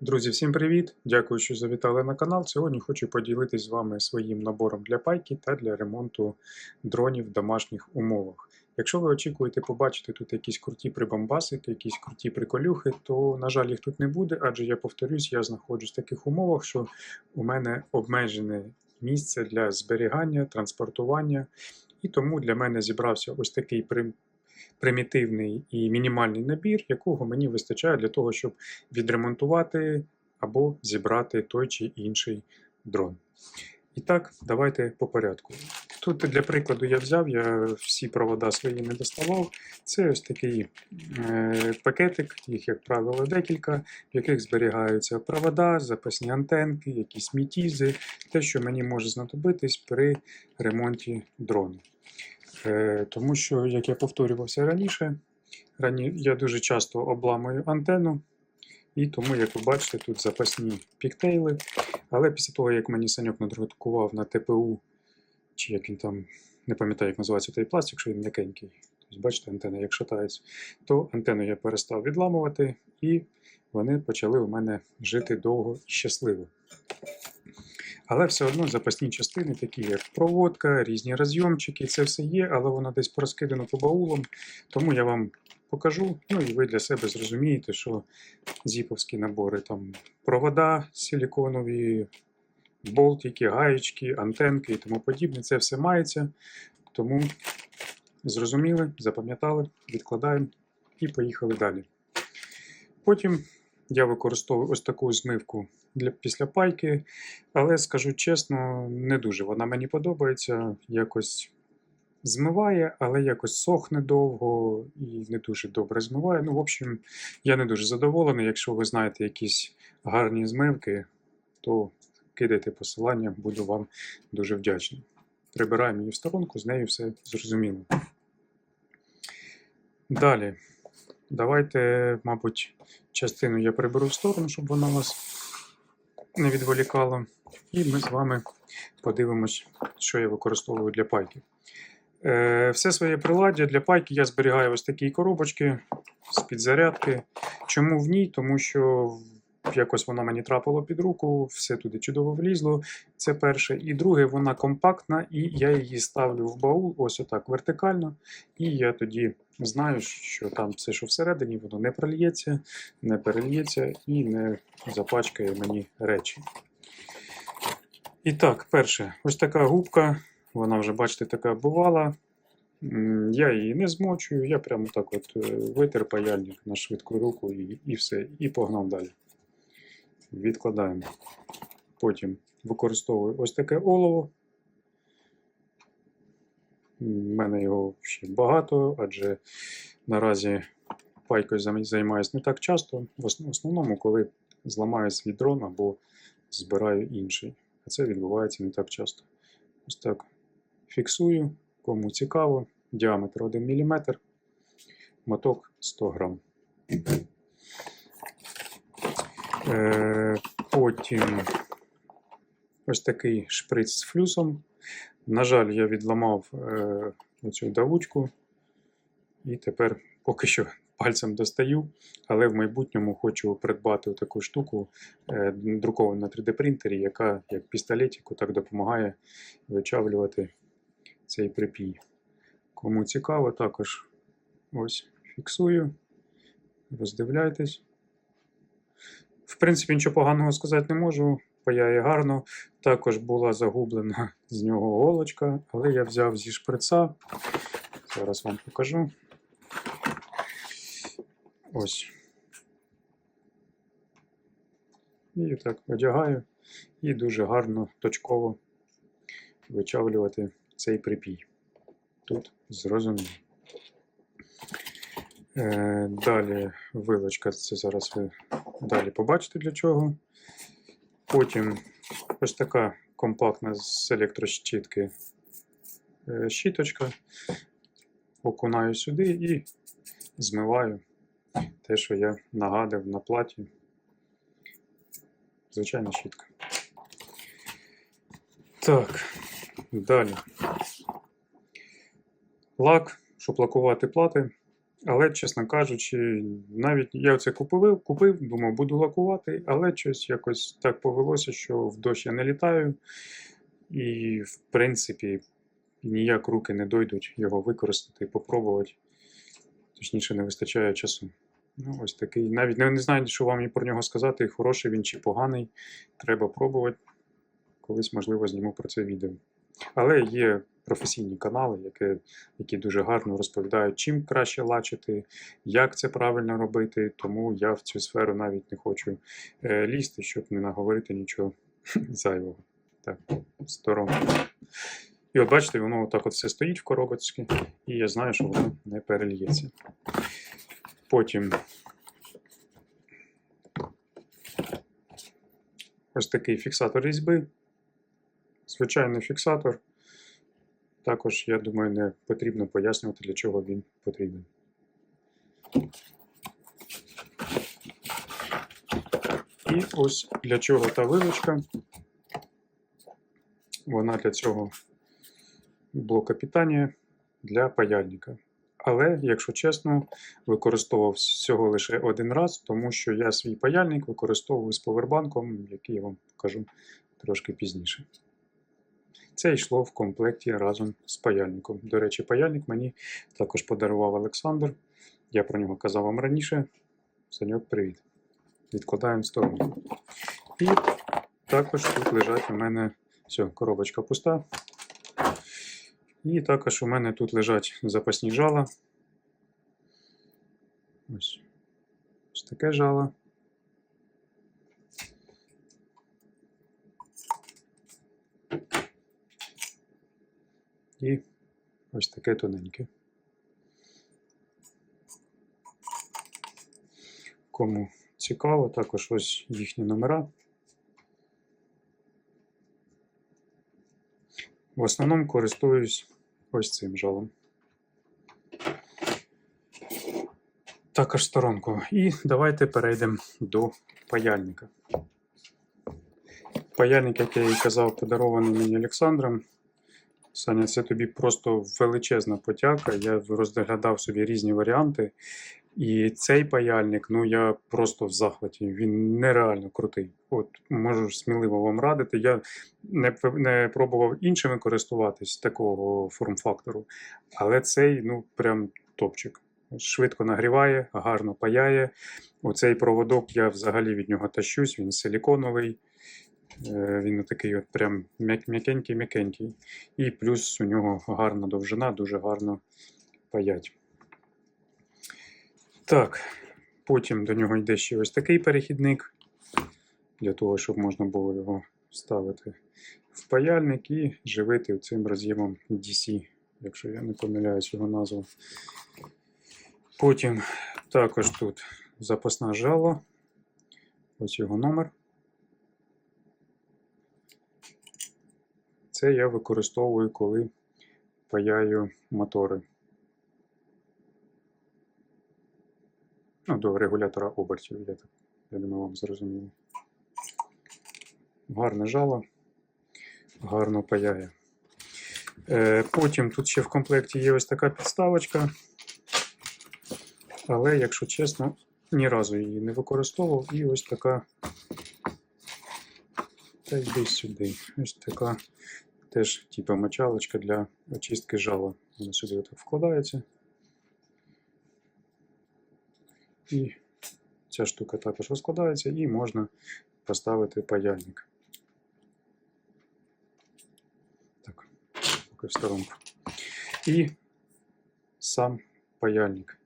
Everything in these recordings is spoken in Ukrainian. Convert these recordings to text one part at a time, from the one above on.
Друзі, всім привіт! Дякую, що завітали на канал. Сьогодні хочу поділитися з вами своїм набором для пайки та для ремонту дронів в домашніх умовах. Якщо ви очікуєте побачити тут якісь круті прибамбасики, якісь круті приколюхи, то, на жаль, їх тут не буде, адже я повторюсь, я знаходжусь в таких умовах, що у мене обмежене місце для зберігання, транспортування, і тому для мене зібрався ось такий примітивний і мінімальний набір, якого мені вистачає для того, щоб відремонтувати або зібрати той чи інший дрон. І так, давайте по порядку. Тут для прикладу я взяв, я всі провода свої не доставав. Це ось такий е, пакетик, їх, як правило, декілька, в яких зберігаються провода, запасні антенки, якісь мітізи, те, що мені може знадобитись при ремонті дрону. Е, тому що, як я повторювався раніше, рані, я дуже часто обламую антенну, і тому, як ви бачите, тут запасні піктейли. Але після того, як мені Саньок надрукував на ТПУ, чи як він там, не пам'ятаю, як називається той пластик, що він м'якенький. Тобто, бачите, антенна як шатається, то антенну я перестав відламувати, і вони почали у мене жити довго і щасливо. Але все одно запасні частини, такі як проводка, різні розйомчики, це все є, але воно десь порозкидано по баулам. Тому я вам покажу, ну і ви для себе зрозумієте, що зіповські набори там провода силіконові, болтики, гаєчки, антенки і тому подібне. Це все мається. Тому зрозуміли, запам'ятали, відкладаємо і поїхали далі. Потім я використовую ось таку змивку для після пайки, але скажу чесно, не дуже вона мені подобається. Якось змиває, але якось сохне довго і не дуже добре змиває. Ну, в общем, я не дуже задоволений. Якщо ви знаєте якісь гарні змивки, то кидайте посилання, буду вам дуже вдячний. Прибираємо її в сторонку, з нею все зрозуміло. Далі. Давайте, мабуть, частину я приберу в сторону, щоб вона вас не відволікала. І ми з вами подивимось, що я використовую для пайки. Е, все своє приладдя для пайки я зберігаю ось такі коробочки з підзарядки. Чому в ній? Тому що якось воно мені трапило під руку, все туди чудово влізло. Це перше. І друге, вона компактна, і я її ставлю в баул, ось отак вертикально. І я тоді знаю, що там все, що всередині, воно не прольється, не перельється і не запачкає мені речі. І так, перше, ось така губка. Вона вже, бачите, така бувала. Я її не змочую, я прямо так от е, витер паяльник на швидку руку і, і все, і погнав далі. Відкладаємо. Потім використовую ось таке олово. У мене його ще багато, адже наразі пайкою займаюся не так часто. В основному, коли зламаю свій дрон або збираю інший. А це відбувається не так часто. Ось так фіксую, кому цікаво. Діаметр 1 мм, моток 100 грам. Е, потім ось такий шприц з флюсом. На жаль, я відламав е, оцю давучку і тепер поки що пальцем достаю, але в майбутньому хочу придбати таку штуку е, друковану на 3D принтері, яка як пістолетику так допомагає вичавлювати цей припій. Кому цікаво, також ось фіксую, роздивляйтесь. В принципі, нічого поганого сказати не можу. Паяє гарно. Також була загублена з нього голочка, але я взяв зі шприца. Зараз вам покажу. Ось. І так одягаю. І дуже гарно точково вичавлювати цей припій. Тут зрозуміло. Е, далі вилочка, це зараз ви далі побачите для чого. Потім ось така компактна з електрощітки е, щіточка. Окунаю сюди і змиваю те, що я нагадав на платі. Звичайна щітка. Так, далі. Лак, щоб лакувати плати. Але, чесно кажучи, навіть я це купив, купив, думав, буду лакувати, але щось якось так повелося, що в дощ я не літаю. І, в принципі, ніяк руки не дойдуть його використати, попробувати. Точніше, не вистачає часу. Ну, ось такий. Навіть не, не знаю, що вам і про нього сказати, хороший він чи поганий. Треба пробувати. Колись, можливо, зніму про це відео. Але є професійні канали, які, які дуже гарно розповідають, чим краще лачити, як це правильно робити. Тому я в цю сферу навіть не хочу е, лізти, щоб не наговорити нічого зайвого. Так, сторону. І от бачите, воно отак от все стоїть в коробочці, і я знаю, що воно не перельється. Потім ось такий фіксатор різьби. Звичайний фіксатор. Також, я думаю, не потрібно пояснювати, для чого він потрібен. І ось для чого та вилочка. Вона для цього блока питання для паяльника. Але, якщо чесно, використовував всього лише один раз, тому що я свій паяльник використовую з повербанком, який я вам покажу трошки пізніше. Це йшло в комплекті разом з паяльником. До речі, паяльник мені також подарував Олександр. Я про нього казав вам раніше. Саньок, привіт. Відкладаємо в сторону. І також тут лежать у мене все, коробочка пуста. І також у мене тут лежать запасні жала. Ось, ось таке жало. І ось таке тоненьке. Кому цікаво, також ось їхні номера. В основному користуюсь ось цим жалом. Також сторонку. І давайте перейдемо до паяльника. Паяльник, як я і казав, подарований мені Олександром. Саня, це тобі просто величезна потяка. Я розглядав собі різні варіанти. І цей паяльник, ну я просто в захваті. Він нереально крутий. От можу сміливо вам радити. Я не, не пробував іншими користуватись такого форм-фактору, але цей, ну, прям топчик. Швидко нагріває, гарно паяє. Оцей проводок я взагалі від нього тащусь, він силіконовий. Е, Він такий от прям м'якенький-м'якенький. І плюс у нього гарна довжина, дуже гарно паять. Так, потім до нього йде ще ось такий перехідник, для того, щоб можна було його вставити в паяльник і живити цим роз'ємом DC, якщо я не помиляюсь його назву. Потім також тут запасна жало. Ось його номер. Це я використовую, коли паяю мотори. Ну, до регулятора обертів, я, так, я думаю, вам зрозуміло. Гарне жало, гарно паяє. Е, потім тут ще в комплекті є ось така підставочка. Але, якщо чесно, ні разу її не використовував. І ось така. Та йди сюди. Ось така теж типу мочалочка для очистки жала. Вона сюди отак вкладається. І ця штука також розкладається, і можна поставити паяльник. Так, поки в сторонку. І сам паяльник.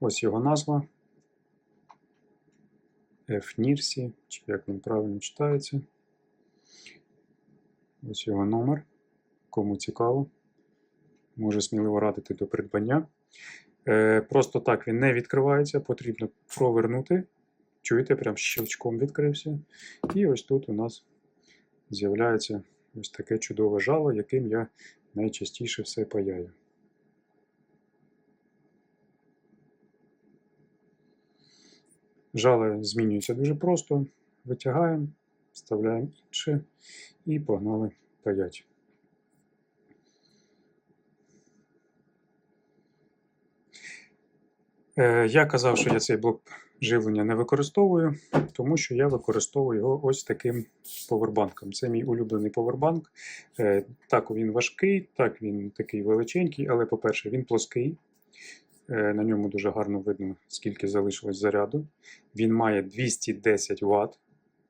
Ось його назва. F-Nirsi, чи як він правильно читається. Ось його номер. Кому цікаво, можу сміливо радити до придбання. Е, Просто так він не відкривається, потрібно провернути. Чуєте, прям щелчком відкрився. І ось тут у нас з'являється ось таке чудове жало, яким я найчастіше все паяю. Жало змінюється дуже просто. Витягаємо, вставляємо інше і погнали паять. Е, Я казав, що я цей блок живлення не використовую, тому що я використовую його ось таким повербанком. Це мій улюблений повербанк. Е, Так, він важкий, так він такий величенький, але, по-перше, він плоский. Е, На ньому дуже гарно видно, скільки залишилось заряду. Він має 210 Вт.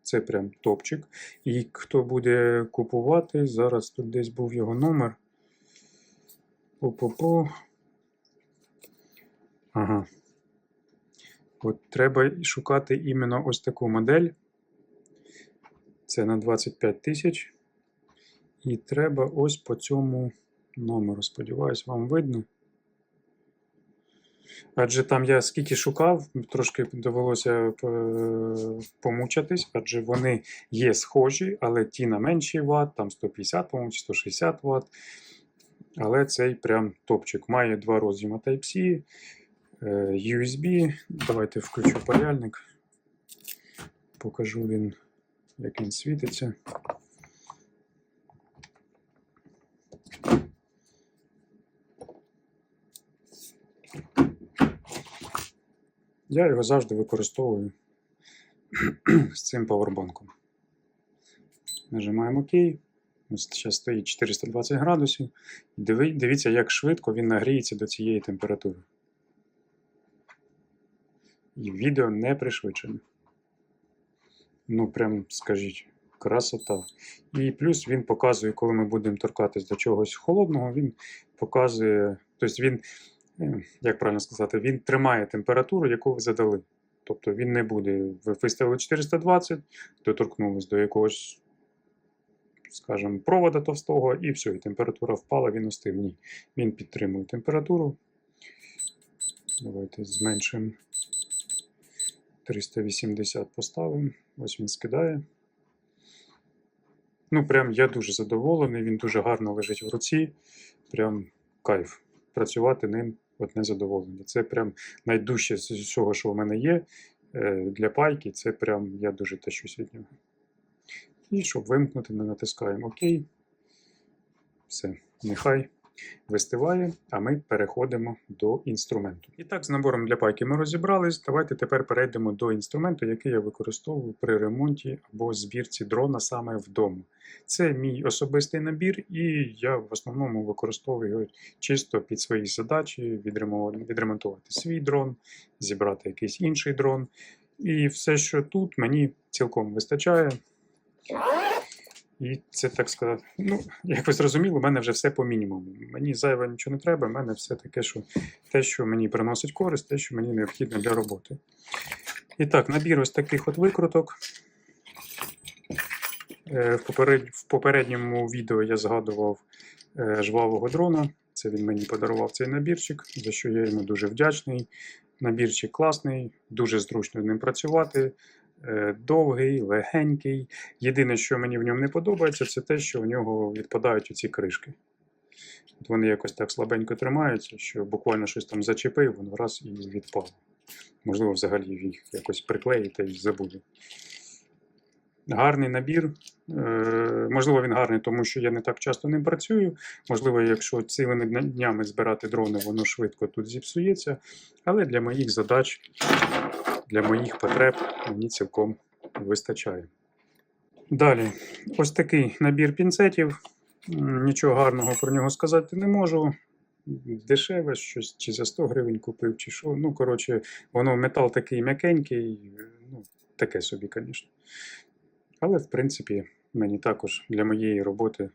Це прям топчик. І хто буде купувати, зараз тут десь був його номер. По-по-по. Ага. От треба шукати іменно ось таку модель. Це на 25 тисяч. І треба ось по цьому номеру. Сподіваюсь, вам видно. Адже там я скільки шукав, трошки довелося е, помучатись, адже вони є схожі, але ті на менші Вт, там 150, по-моєму, чи 160 Вт. Але цей прям топчик. Має два роз'єма Type-C, е, USB. Давайте включу паяльник. Покажу він, як він світиться. Я його завжди використовую з цим павербанком. Нажимаємо ОК. Ось зараз стоїть 420 градусів. Дивіться, як швидко він нагріється до цієї температури. І відео не пришвидшене. Ну, прям скажіть, красота. І плюс він показує, коли ми будемо торкатись до чогось холодного, він показує, тобто він, як правильно сказати, він тримає температуру, яку ви задали. Тобто він не буде, ви виставили 420, доторкнулись до якогось, скажімо, провода товстого, і все, і температура впала, він остив. Ні. Він підтримує температуру. Давайте зменшимо 380 поставимо. Ось він скидає. Ну, прям я дуже задоволений, він дуже гарно лежить в руці. Прям кайф. Працювати ним одне незадоволення. Це прям найдужче з усього, що в мене є е, для пайки. Це прям я дуже тащусь від нього. І щоб вимкнути, ми натискаємо ОК. Все, нехай вистиває, а ми переходимо до інструменту. І так, з набором для пайки ми розібрались. Давайте тепер перейдемо до інструменту, який я використовую при ремонті або збірці дрона саме вдома. Це мій особистий набір, і я в основному використовую його чисто під свої задачі, відремонтувати свій дрон, зібрати якийсь інший дрон. І все, що тут, мені цілком вистачає. І це так сказати, ну, як ви зрозуміли, у мене вже все по мінімуму. Мені зайве нічого не треба, в мене все таке, що те, що мені приносить користь, те, що мені необхідно для роботи. І так, набір ось таких от викруток. Е, В, попередньому відео я згадував е, жвавого дрона. Це він мені подарував цей набірчик, за що я йому дуже вдячний. Набірчик класний, дуже зручно з ним працювати. Е, Довгий, легенький. Єдине, що мені в ньому не подобається, це те, що в нього відпадають оці кришки. От вони якось так слабенько тримаються, що буквально щось там зачепив, воно раз і відпало. Можливо, взагалі їх якось приклеїти і забуду. Гарний набір. Е, Можливо, він гарний, тому що я не так часто ним працюю. Можливо, якщо цілими днями збирати дрони, воно швидко тут зіпсується. Але для моїх задач, для моїх потреб мені цілком вистачає. Далі, ось такий набір пінцетів. Нічого гарного про нього сказати не можу. Дешеве щось, чи за 100 гривень купив, чи що. Ну, коротше, воно метал такий м'якенький, ну, таке собі, звісно. Але, в принципі, мені також для моєї роботи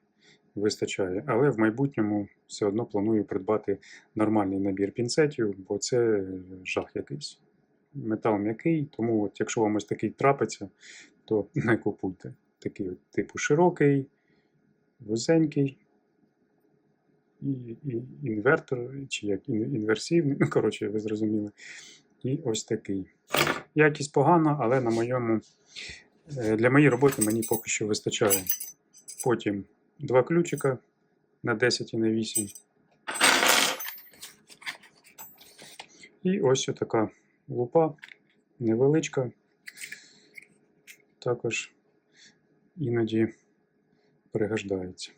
вистачає. Але в майбутньому все одно планую придбати нормальний набір пінцетів, бо це жах якийсь. Метал м'який, тому от, якщо вам ось такий трапиться, то не купуйте. Такий от, типу широкий, вузенький, і, і інвертор, чи як інверсивний, ну, коротше, ви зрозуміли. І ось такий. Якість погана, але на моєму, е, для моєї роботи мені поки що вистачає. Потім два ключика на 10 і на 8. І ось така лупа невеличка. Також іноді пригождається.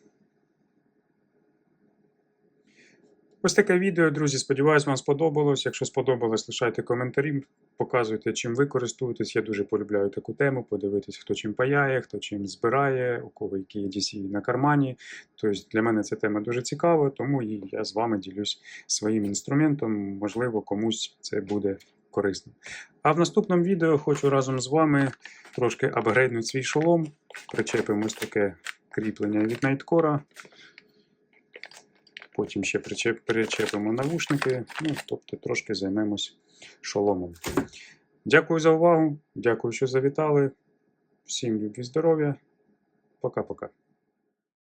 Ось таке відео, друзі. Сподіваюсь, вам сподобалось. Якщо сподобалось, лишайте коментарі, показуйте, чим ви користуєтесь. Я дуже полюбляю таку тему. Подивитись, хто чим паяє, хто чим збирає, у кого які є DC на кармані. Тобто для мене ця тема дуже цікава, тому і я з вами ділюсь своїм інструментом. Можливо, комусь це буде корисно. А в наступному відео хочу разом з вами трошки апгрейднути свій шолом. Причепимо ось таке кріплення від Nightcore. Потім ще причепимо навушники, ну, тобто трошки займемось шоломом. Дякую за увагу, дякую, що завітали. Всім любі здоров'я. Пока-пока.